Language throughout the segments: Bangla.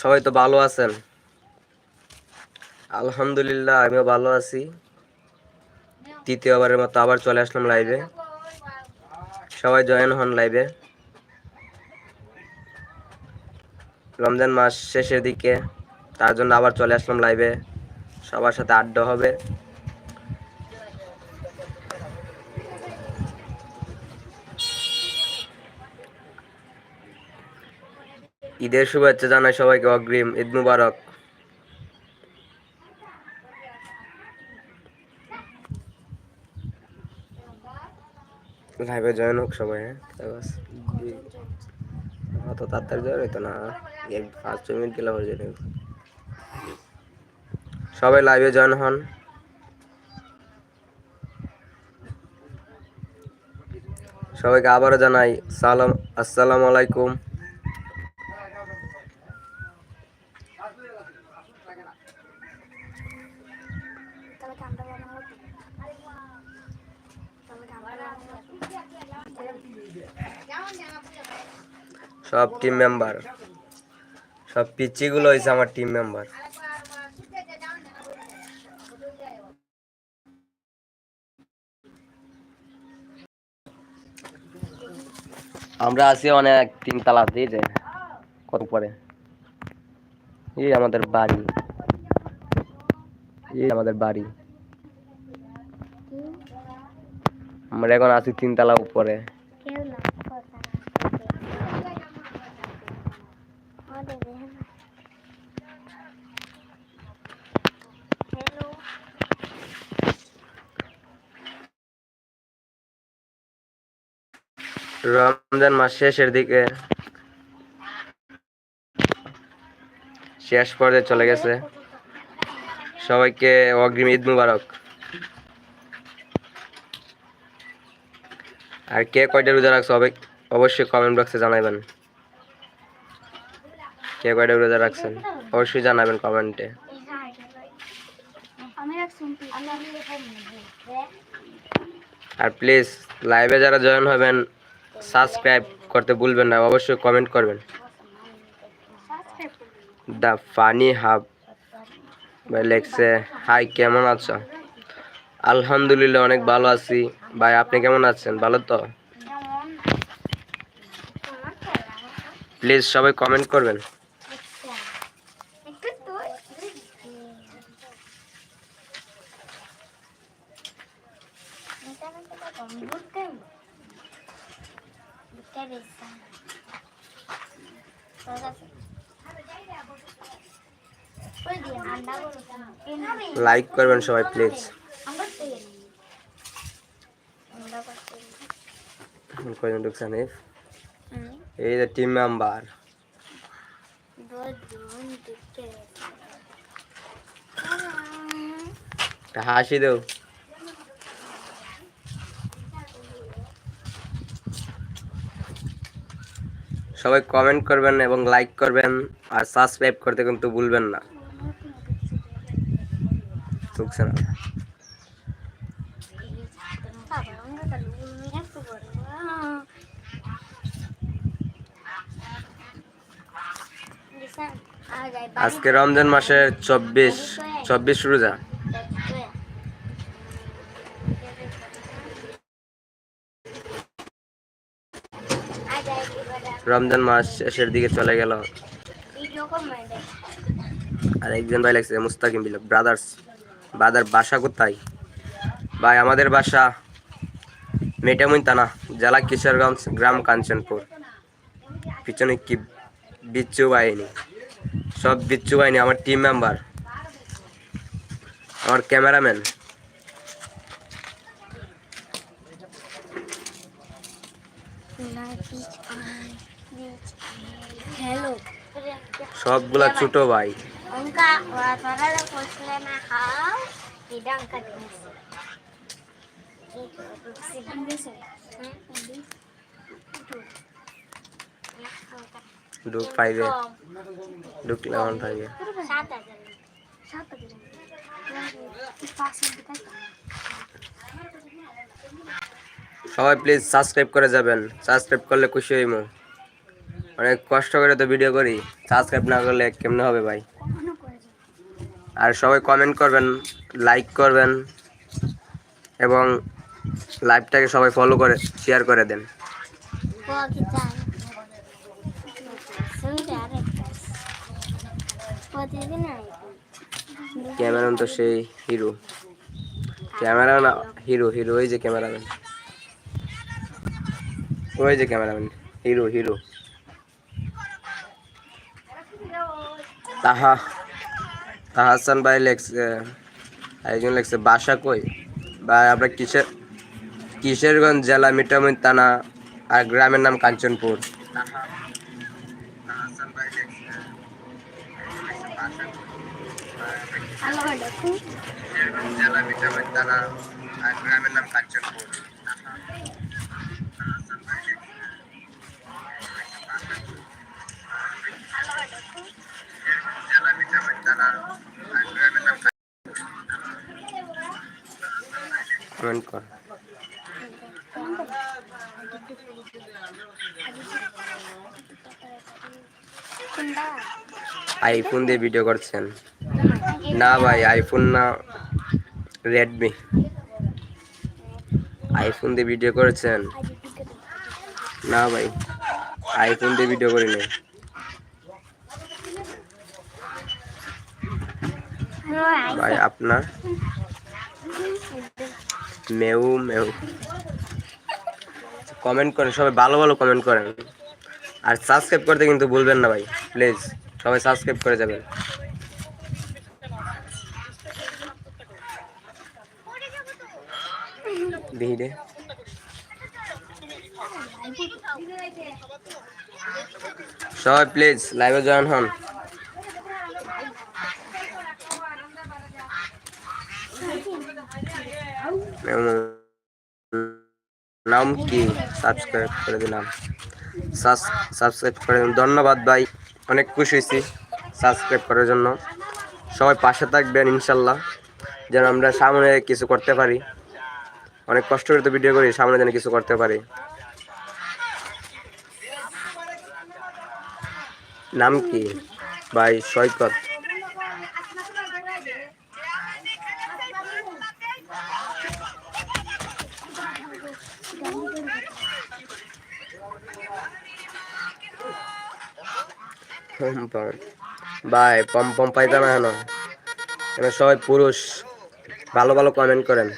সবাই তো ভালো আছেন। আলহামদুলিল্লাহ, আমিও ভালো আছি। তৃতীয়বারের মতো আবার চলে আসলাম লাইভে সবাই জয়েন হন লাইভে রমজান মাস শেষের দিকে, তার জন্য আবার চলে আসলাম লাইভে সবার সাথে আড্ডা হবে। ঈদের শুভেচ্ছা জানাই সবাইকে অগ্রিম ঈদ মুবারক। লাইভে জয়েন হোক সবাই হ্যাঁ? অত তাড়াতাড়ি জয়েন হইতো না। এক পাঁচ মিনিট গেলে সবাই লাইভে জয়েন হন। সবাইকে আবারও জানাই, সালাম আসসালামু আলাইকুম। সব টিম মেম্বার সব পিচিগুলো হয়েছে আমার টিম মেম্বার আমরা আছি অনেক তিন তালা দিয়ে কত পরে? এই আমাদের বাড়ি। এই আমাদের বাড়ি। আমরা এখন আছি তিন তালা উপরে কেউ না কথা আমাদের হ্যালো রমজান মাস শেষের দিকে শেষ পর্যায়ে চলে গেছে। সবাইকে অগ্রিম ঈদ মুবারক। আর কে কয়টা রোজা রাখছে অবে- অবশ্যই কমেন্ট বক্সে জানাবেন কে কয়টা রোজা রাখছেন? অবশ্যই জানাবেন কমেন্টে আর প্লিজ লাইভে যারা জয়েন হবেন সাবস্ক্রাইব করতে ভুলবেন না, অবশ্যই কমেন্ট করবেন। দ্য ফানি হাব ভাই লেখছে হাই কেমন আছো? আলহামদুলিল্লাহ, অনেক ভালো আছি। ভাই, আপনি কেমন আছেন? ভালো তো? প্লিজ সবাই কমেন্ট করবেন। লাইক করবেন সবাই প্লিজ কয়জন ঢুকছেন এই? এই যে টিম মেম্বার হাসি দেও। সবাই কমেন্ট করবেন এবং লাইক করবেন আর সাবস্ক্রাইব করতে কিন্তু ভুলবেন না। আজকে রমজান মাসের চব্বিশ চব্বিশ রোজা রমজান মাস শেষের দিকে চলে গেল। আর একজন ভাই লাগছে মুস্তাকিম বিল ব্রাদার্স ব্রাদার বাসা কোথায়? ভাই, আমাদের বাসা মেটামুন তানা জেলা কিশোরগঞ্জ, গ্রাম কাঞ্চনপুর। পিছনে কি বিচ্ছু বাহিনী? সব বিচ্ছু বাহিনী, আমার টিম মেম্বার আমার ক্যামেরাম্যান সবগুলা ছোট ভাই। সবাই প্লিজ সাবস্ক্রাইব করে যাবেন। সাবস্ক্রাইব করলে খুশি হইম। অনেক কষ্ট করে তো ভিডিও করি। সাবস্ক্রাইব না করলে কেমনে হবে ভাই? আর সবাই কমেন্ট করবেন লাইক করবেন, এবং লাইভটাকে সবাই ফলো করে শেয়ার করে দেন। ক্যামেরাম্যান তো সেই হিরো। ক্যামেরা না, হিরো হিরো, ওই যে ক্যামেরাম্যান। ওই যে ক্যামেরাম্যান, হিরো হিরো। তাহা তাহাসান ভাই লেখছে, একজন লেখছে, বাসা কই? বা আমরা কিসের কিশোরগঞ্জ জেলা মিঠামইন থানা আর গ্রামের নাম কাঞ্চনপুর। থানা আর গ্রামের নাম কাঞ্চনপুর আইফোন দিয়ে ভিডিও করছেন। না ভাই আইফোন না রেডমি আইফোন দিয়ে ভিডিও করেছেন? না ভাই আইফোন দিয়ে ভিডিও করি ভাই, আপনার? মেউ মেউ। কমেন্ট করেন, সবাই ভালো ভালো কমেন্ট করেন। আর সাবস্ক্রাইব করতে কিন্তু ভুলবেন না ভাই, প্লিজ। সবাই সাবস্ক্রাইব করে যাবেন। রে। সবাই প্লিজ, লাইভে জয়েন হন। নাম কি সাবস্ক্রাইব করে দিলাম। সাবস্ক্রাইব করে। ধন্যবাদ ভাই, অনেক খুশি হয়েছি সাবস্ক্রাইব করার জন্য। সবাই পাশে থাকবেন ইনশাল্লাহ, যেন আমরা সামনে কিছু করতে পারি। অনেক কষ্ট করে তো ভিডিও করি, সামনে যেন কিছু করতে পারি। নাম কি? ভাই সৈকত। ভাই পম পম পাইতাম না কেন এখানে সবাই পুরুষ। ভালো ভালো কমেন্ট করেন।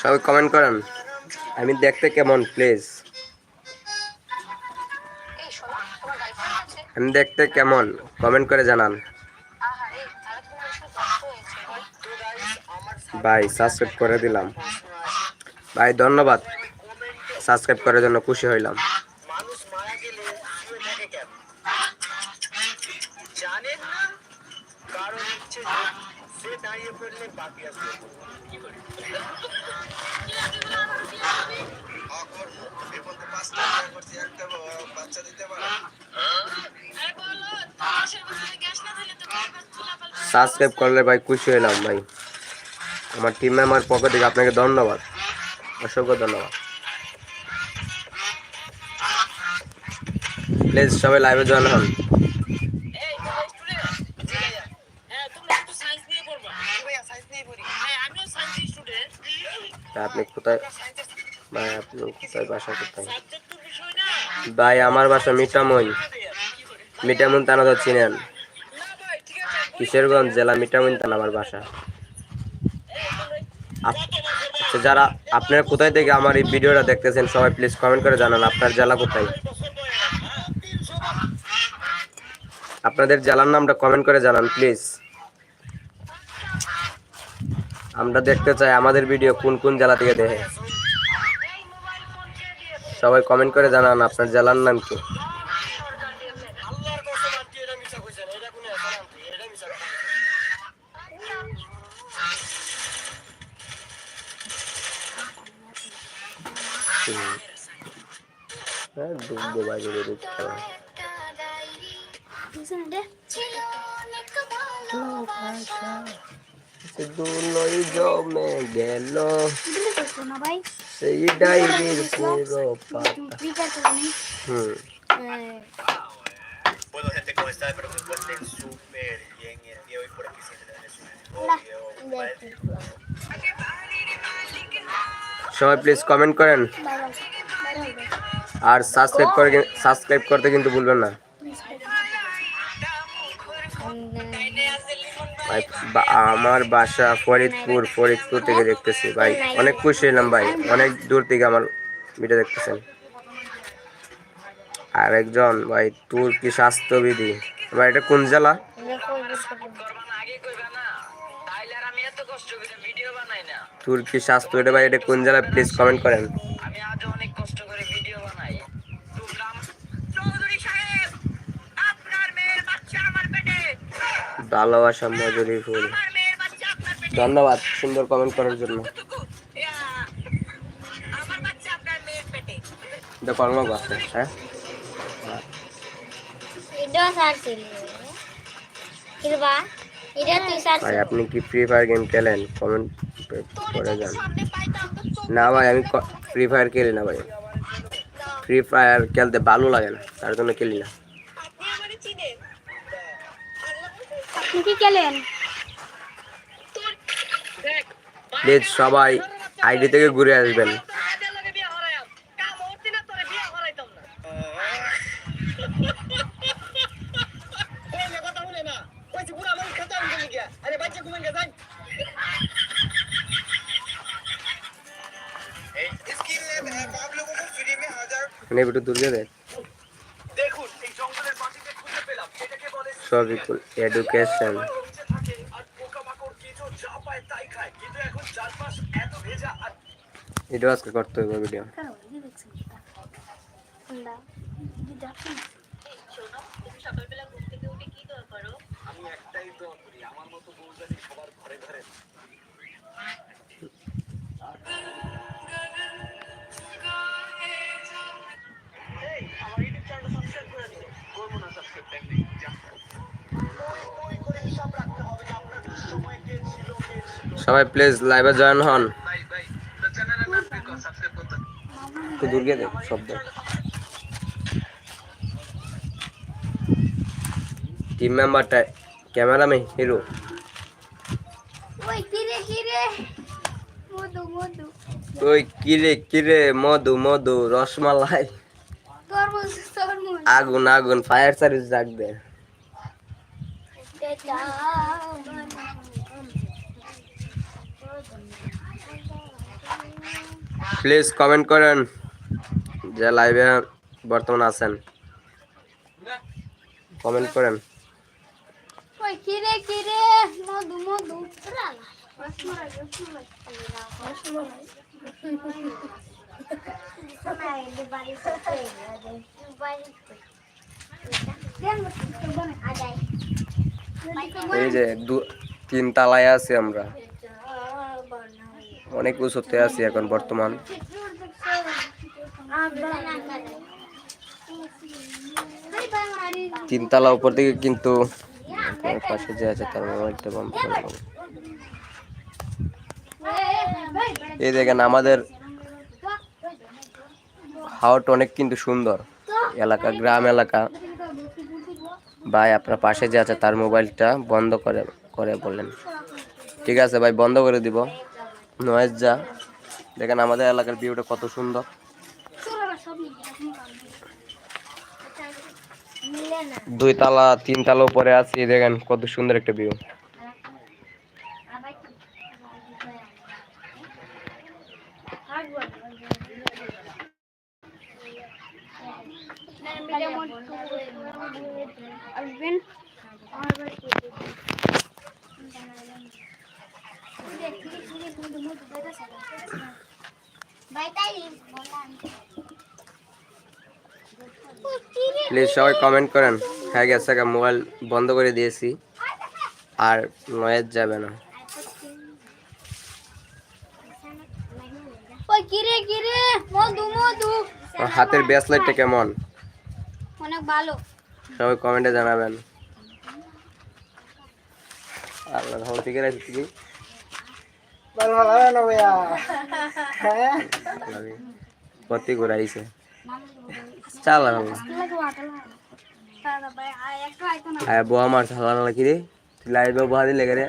সবাই কমেন্ট করেন। আমি দেখতে কেমন প্লিজ আমি দেখতে কেমন কমেন্ট করে জানান। ভাই সাবস্ক্রাইব করে দিলাম। ভাই, ধন্যবাদ। সাবস্ক্রাইব করার জন্য খুশি হইলাম মানুষ মারা গেলে শুয়ে থাকে কেন জানেন না কারণ হচ্ছে যে সে দাঁড়িয়ে পড়লে বাকি আসবে সাবস্ক্রাইব করলে ভাই খুশি হইলাম ভাই। আমার টিম মেম্বার পক্ষ থেকে আপনাকে ধন্যবাদ। অসংখ্য ধন্যবাদ। প্লিজ সবাই লাইভে জয়েন হন। আপনি কোথায় ভাই আপনি কোথায়? বাসা কোথায়? ভাই আমার বাসা মিঠামইন মিঠামইন থানা তো চিনেন। কিশোরগঞ্জ জেলা মিঠামইন থানা আমার বাসা। আচ্ছা, যারা আপনারা কোথায় থেকে আমার এই ভিডিওটা দেখতেছেন সবাই প্লিজ কমেন্ট করে জানান আপনার জেলা কোথায়? আপনাদের জেলার নামটা কমেন্ট করে জানান প্লিজ আমরা দেখতে চাই আমাদের ভিডিও কোন কোন জেলা থেকে দেখে। সবাই কমেন্ট করে জানান আপনার জেলার নাম কি। হ্যাঁ খেলা। সে দুলই জমে গেল। সেই ডাইরির পুরো পাতা। হুম। Bueno, gente, ¿cómo están? Espero que se encuentren súper bien. El día de hoy por aquí siempre les un video. দেখি সবাই প্লিজ কমেন্ট করেন। আর সাবস্ক্রাইব করে সাবস্ক্রাইব করতে কিন্তু ভুলবেন না। ভাই আমার বাসা ফরিদপুর ফরিদপুর থেকে দেখতেছি। ভাই, অনেক খুশি হলাম ভাই। অনেক দূর থেকে আমার ভিডিও দেখতেছেন। আর একজন, ভাই, তুর্কি স্বাস্থ্যবিধি। ভাই, এটা কোন জেলা? তুর্কি স্বাস্থ্য এটা ভাই, এটা কোন জেলা? প্লিজ কমেন্ট করেন আমি আজ অনেক কষ্ট করে ভিডিও বানাই তো গ্রাম চৌধুরী সাহেব আপনার মেয়ের বাচ্চা আমার পেটে ভালোবাসা মজুরি ফুল। ধন্যবাদ সুন্দর কমেন্ট করার জন্য। হ্যাঁ? ভাই আপনি কি ফ্রি ফায়ার গেম খেলেন? কমেন্ট করে যান। না ভাই আমি ফ্রি ফায়ার খেলি না ভাই। ফ্রি ফায়ার খেলতে ভালো লাগে না তার জন্য খেলি না। আপনি কি খেলেন? প্লিজ সবাই আইডি থেকে ঘুরে আসবেন। মানে একটু দূর দেখ। সবই এডুকেশন ভিডিও আজকে করতে হবে ভিডিও সকালবেলা ঘুম থেকে উঠে কি ভিডিও আমি একটাই দোয়া করি, আমার মতো বউ সবার ঘরে ঘরে। সবাই প্লিজ লাইভে জয়েন হন। একটু দূর দেখ শব্দ। টিম মেম্বারটা ক্যামেরাম্যান হিরো ওই কিরে কিরে? মধু মধু। ওই কিরে কিরে? মধু মধু রসমালাই। তরমুজ তরমুজ। আগুন আগুন ফায়ার সার্ভিস ডাকবে। প্লিজ কমেন্ট করেন যে লাইভে বর্তমান আছেন। কমেন্ট করেন। এই যে দু- তিন তালায় আছি আমরা। অনেক উঁচুতে আছি এখন বর্তমান। তিনতলা উপর থেকে কিন্তু পাশে যে আছে তার করে এই দেখেন আমাদের হাওয়াটা অনেক কিন্তু সুন্দর। এলাকা, গ্রাম এলাকা। ভাই, আপনার পাশে যে আছে তার মোবাইলটা বন্ধ করে করে বলেন ঠিক আছে ভাই, বন্ধ করে দিব। নয়েজ যা। দেখেন আমাদের এলাকার ভিউটা কত সুন্দর। দুই তালা, তিন তালা উপরে আছি, দেখেন কত সুন্দর একটা ভিউ আবার আসবেন প্লিজ সবাই কমেন্ট করেন। হ্যাঁ গেছে মোবাইল বন্ধ করে দিয়েছি। আর নয়েজ যাবে না। হাতের ব্রেসলেটটা কেমন? অনেক ভালো। সবাই কমেন্টে জানাবেন। আল্লাহ ভালো ঠিক আছে তুমি ভালো ভালো না ভাইয়া? হ্যাঁ কতি করে আইছে চাল আয় বউ আমার ভালো লাগি রে? লাইট বাবু হাতে লেগে রে